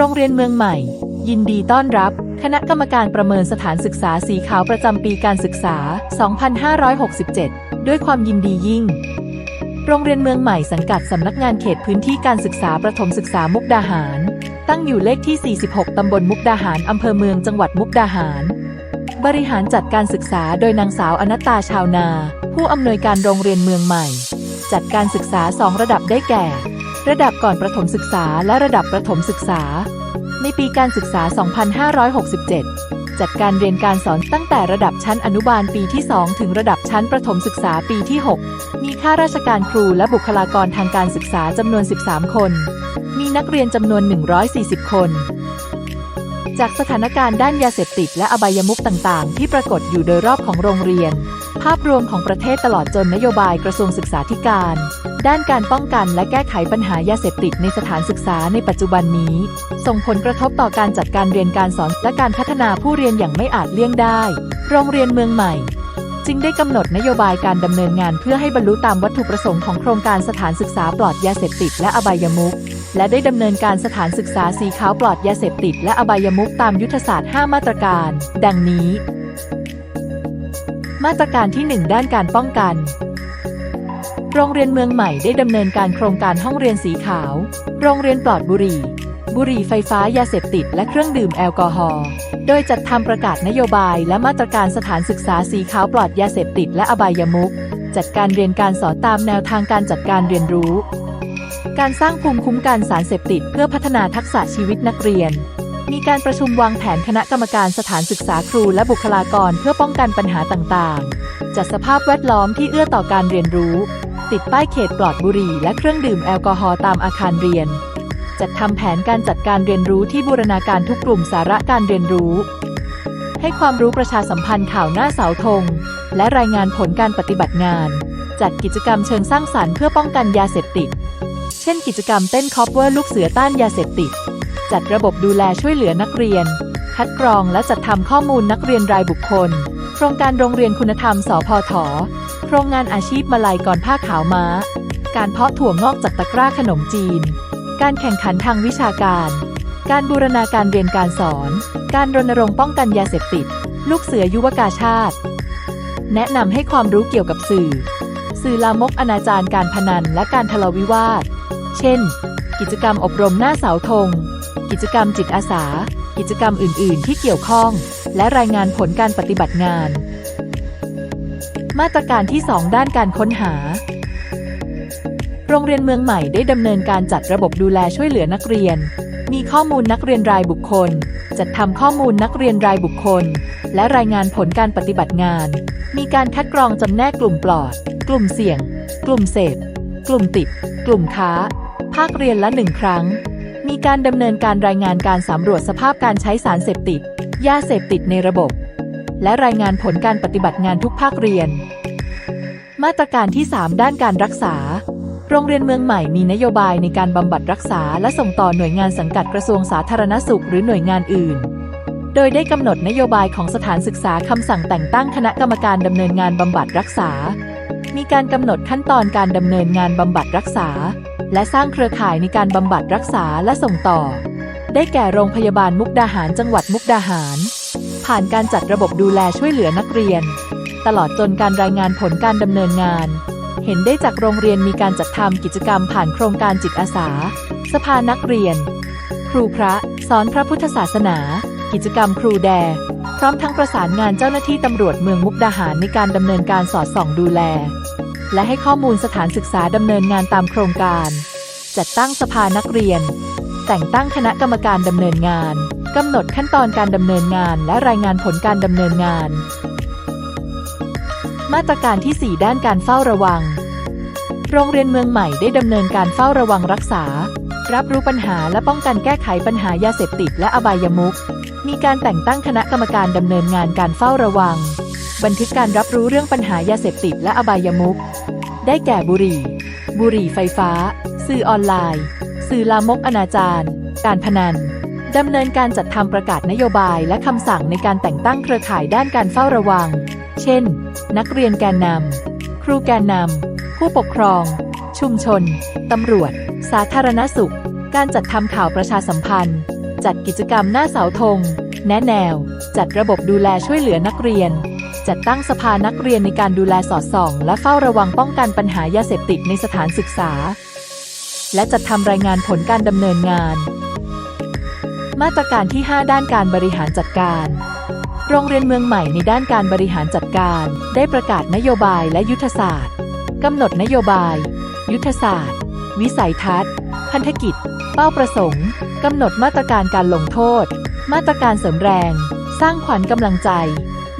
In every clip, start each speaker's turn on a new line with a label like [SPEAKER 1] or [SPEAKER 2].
[SPEAKER 1] โรงเรียนเมืองใหม่ ยินดีต้อนรับ คณะกรรมการประเมินสถานศึกษาสีขาวประจำปีการศึกษา 2567 ด้วยความยินดียิ่ง โรงเรียนเมืองใหม่สังกัดสำนักงานเขตพื้นที่การศึกษาประถมศึกษามุกดาหาร ตั้งอยู่เลขที่ 46 ตำบลมุกดาหาร อำเภอเมืองจังหวัดมุกดาหาร บริหารจัดการศึกษาโดยนางสาวอนัตตาชาวนา ผู้อำนวยการโรงเรียนเมืองใหม่ จัดการศึกษา2ระดับได้แก่ ระดับก่อนประถมศึกษาและระดับประถมศึกษา ในปีการศึกษา 2567 จัดการเรียนการสอนตั้งแต่ระดับชั้นอนุบาลปีที่ 2 ถึงระดับชั้นประถมศึกษาปีที่ 6 มีข้าราชการครูและบุคลากรทางการศึกษาจำนวน 13 คน มีนักเรียนจำนวน 140 คน จากสถานการณ์ด้านยาเสพติดและอบายมุขต่างๆ ที่ปรากฏอยู่โดยรอบของโรงเรียน ภาพรวมของประเทศตลอดจนนโยบายกระทรวงศึกษาธิการ ด้านการป้องกันและแก้ไขปัญหายาเสพติดในสถานศึกษาในปัจจุบันนี้ ส่งผลกระทบต่อการจัดการเรียนการสอนและการพัฒนาผู้เรียนอย่างไม่อาจเลี่ยงได้ โรงเรียนเมืองใหม่ จึงได้กำหนดนโยบายการดำเนินงานเพื่อให้บรรลุตามวัตถุประสงค์ของโครงการสถานศึกษาปลอดยาเสพติดและอบายมุขและได้ดำเนินการสถานศึกษาสีขาวปลอดยาเสพติดและอบายมุขตามยุทธศาสตร์ 5 มาตรการ ดังนี้ มาตรการที่ 1 ด้านการป้องกัน โรงเรียนเมืองใหม่ได้ดำเนินการโครงการห้องเรียนสีขาว โรงเรียนปลอดบุหรี่ บุหรี่ไฟฟ้ายาเสพติด และเครื่องดื่มแอลกอฮอล์ โดยจัดทำประกาศนโยบายและมาตรการสถานศึกษาสีขาวปลอดยาเสพติดและอบายมุข จัดการเรียนการสอนตามแนวทางการจัดการเรียนรู้ การสร้างภูมิคุ้มกันสารเสพติด เพื่อพัฒนาทักษะชีวิตนักเรียน มีการประชุมวางแผนคณะกรรมการสถานศึกษาครูและบุคลากรเพื่อป้องกันปัญหาต่างๆ จัดสภาพแวดล้อมที่เอื้อต่อการเรียนรู้ ติดป้ายเขตปลอดบุหรี่และเครื่องดื่มแอลกอฮอล์ตามอาคารเรียน จัดทำแผนการจัดการเรียนรู้ที่บูรณาการทุกกลุ่มสาระการเรียนรู้ ให้ความรู้ประชาสัมพันธ์ข่าวหน้าเสาธง และรายงานผลการปฏิบัติงาน จัดกิจกรรมเชิงสร้างสรรค์เพื่อป้องกันยาเสพติด เช่น กิจกรรมเต้นคอปเวอร์ลูกเสือต้านยาเสพติด จัดระบบดูแลช่วยเหลือนักเรียน คัดกรองและจัดทำข้อมูลนักเรียนรายบุคคล โครงการโรงเรียนคุณธรรม สพทโครงงานอาชีพมาลัยก่อนผ้าขาวม้า การเพาะถั่วงอกจากตะกร้าขนมจีน การแข่งขันทางวิชาการ การบูรณาการเรียนการสอน การรณรงค์ป้องกันยาเสพติด ลูกเสือยุวกาชาติ แนะนำให้ความรู้เกี่ยวกับสื่อ สื่อลามกอนาจารการพนันและการทะเลาวิวาท เช่น กิจกรรมอบรมหน้าเสาธง กิจกรรมจิตอาสา กิจกรรมอื่น ๆ ที่เกี่ยวข้อง และรายงานผลการปฏิบัติงาน มาตรการที่ 2 ด้านการค้นหา โรงเรียนเมืองใหม่ได้ดำเนินการจัดระบบดูแลช่วยเหลือนักเรียน มีข้อมูลนักเรียนรายบุคคล จัดทำข้อมูลนักเรียนรายบุคคล และรายงานผลการปฏิบัติงาน มีการคัดกรองจำแนกกลุ่มปลอด กลุ่มเสี่ยง กลุ่มเสพ กลุ่มติด กลุ่มค้า ภาคเรียนละหนึ่งครั้ง มีการดำเนินการรายงานการสำรวจสภาพการใช้สารเสพติด ยาเสพติดในระบบ และรายงานผลการปฏิบัติงานทุกภาคเรียน มาตรการที่ 3 ด้านการรักษา โรงเรียนเมืองใหม่มีนโยบายในการบำบัดรักษา และส่งต่อหน่วยงานสังกัดกระทรวงสาธารณสุขหรือหน่วยงานอื่น โดยได้กำหนดนโยบายของสถานศึกษาคำสั่งแต่งตั้งคณะกรรมการดำเนินงานบำบัดรักษา มีการกำหนดขั้นตอนการดำเนินงานบำบัดรักษา และสร้างเครือข่ายในการบำบัดรักษาและส่งต่อ ได้แก่โรงพยาบาลมุกดาหารจังหวัดมุกดาหาร ผ่านการจัดระบบดูแลช่วยเหลือนักเรียน ตลอดจนการรายงานผลการดำเนินงาน เห็นได้จากโรงเรียนมีการจัดทำกิจกรรมผ่านโครงการจิตอาสา สภานักเรียน ครูพระสอนพระพุทธศาสนา กิจกรรมครูแด พร้อมทั้งประสานงานเจ้าหน้าที่ตำรวจเมืองมุกดาหารในการดำเนินการสอดส่องดูแล และให้ข้อมูลสถานศึกษาดำเนินงานตามโครงการ จัดตั้งสภานักเรียน แต่งตั้งคณะกรรมการดำเนินงานกำหนดขั้นตอนการดำเนินงานและรายงานผลการดำเนินงาน มาตรการที่ 4 ด้านการเฝ้าระวัง โรงเรียนเมืองใหม่ได้ดำเนินการเฝ้าระวังรักษา รับรู้ปัญหาและป้องกันแก้ไขปัญหายาเสพติดและอบายมุขมีการแต่งตั้งคณะกรรมการดำเนินงานการเฝ้าระวัง บันทึกการรับรู้เรื่องปัญหายาเสพติดและอบายมุขได้แก่บุหรี่ บุหรี่ไฟฟ้า สื่อออนไลน์ สื่อลามกอนาจารการพนันดำเนินการจัดทำประกาศนโยบายและคำสั่งในการแต่งตั้งเครือข่ายด้านการเฝ้าระวัง เช่น นักเรียนแกนนำ ครูแกนนำ ผู้ปกครอง ชุมชน ตำรวจ สาธารณสุข การจัดทำข่าวประชาสัมพันธ์ จัดกิจกรรมหน้าเสาธง แนะแนว จัดระบบดูแลช่วยเหลือนักเรียน จัดตั้งสภานักเรียนในการดูแลสอดส่อง และเฝ้าระวังป้องกันปัญหายาเสพติดในสถานศึกษา และจัดทำรายงานผลการดำเนินงาน มาตรการที่ 5 ด้านการบริหารจัดการโรงเรียนเมืองใหม่ในด้านการบริหารจัดการ ได้ประกาศนโยบายและยุทธศาสตร์กำหนดนโยบาย ยุทธศาสตร์ วิสัยทัศน์ พันธกิจ เป้าประสงค์กำหนดมาตรการการลงโทษ มาตรการเสริมแรง สร้างขวัญกำลังใจ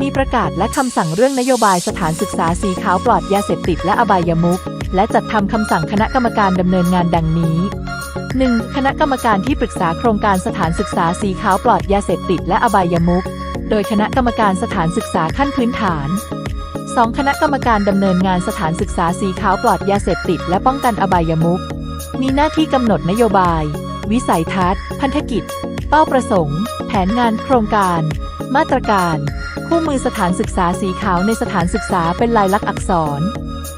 [SPEAKER 1] มีประกาศและคำสั่งเรื่องนโยบายสถานศึกษาสีขาวปลอดยาเสพติดและอบายมุขและจัดทำคำสั่งคณะกรรมการดำเนินงานดังนี้ 1. คณะกรรมการที่ปรึกษาโครงการสถานศึกษาสีขาวปลอดยาเสพติดและอบายมุขโดยคณะกรรมการสถานศึกษาขั้นพื้นฐาน 2. คณะกรรมการดำเนินงานสถานศึกษาสีขาวปลอดยาเสพติดและป้องกันอบายมุขมีหน้าที่กำหนดนโยบาย วิสัยทัศน์ พันธกิจ เป้าประสงค์ แผนงานโครงการ มาตรการ คู่มือสถานศึกษาสีขาวในสถานศึกษาเป็นลายลักษณ์อักษร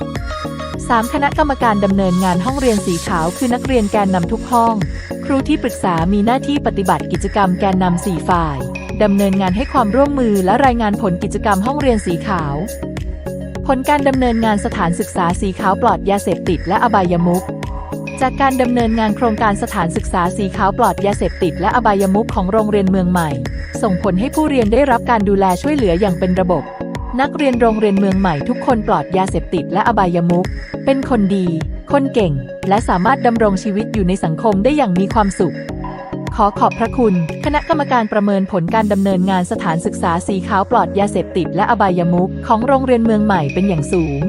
[SPEAKER 1] 3. คณะกรรมการดำเนินงานห้องเรียนสีขาวคือนักเรียนแกนนำทุกห้อง ครูที่ปรึกษามีหน้าที่ปฏิบัติกิจกรรมแกนนำสี่ฝ่ายดำเนินงานให้ความร่วมมือและรายงานผลกิจกรรมห้องเรียนสีขาว ผลการดำเนินงานสถานศึกษาสีขาวปลอดยาเสพติดและอบายมุข จากการดำเนินงานโครงการสถานศึกษาสีขาวปลอดยาเสพติดและอบายมุขของโรงเรียนเมืองใหม่ ส่งผลให้ผู้เรียนได้รับการดูแลช่วยเหลืออย่างเป็นระบบ นักเรียนโรงเรียนเมืองใหม่ทุกคนปลอดยาเสพติดและอบายมุขเป็นคนดี คนเก่ง และสามารถดำรงชีวิตอยู่ในสังคมได้อย่างมีความสุข ขอขอบพระคุณ คณะกรรมการประเมินผลการดำเนินงานสถานศึกษาสีขาวปลอดยาเสพติดและอบายมุขของโรงเรียนเมืองใหม่เป็นอย่างสูง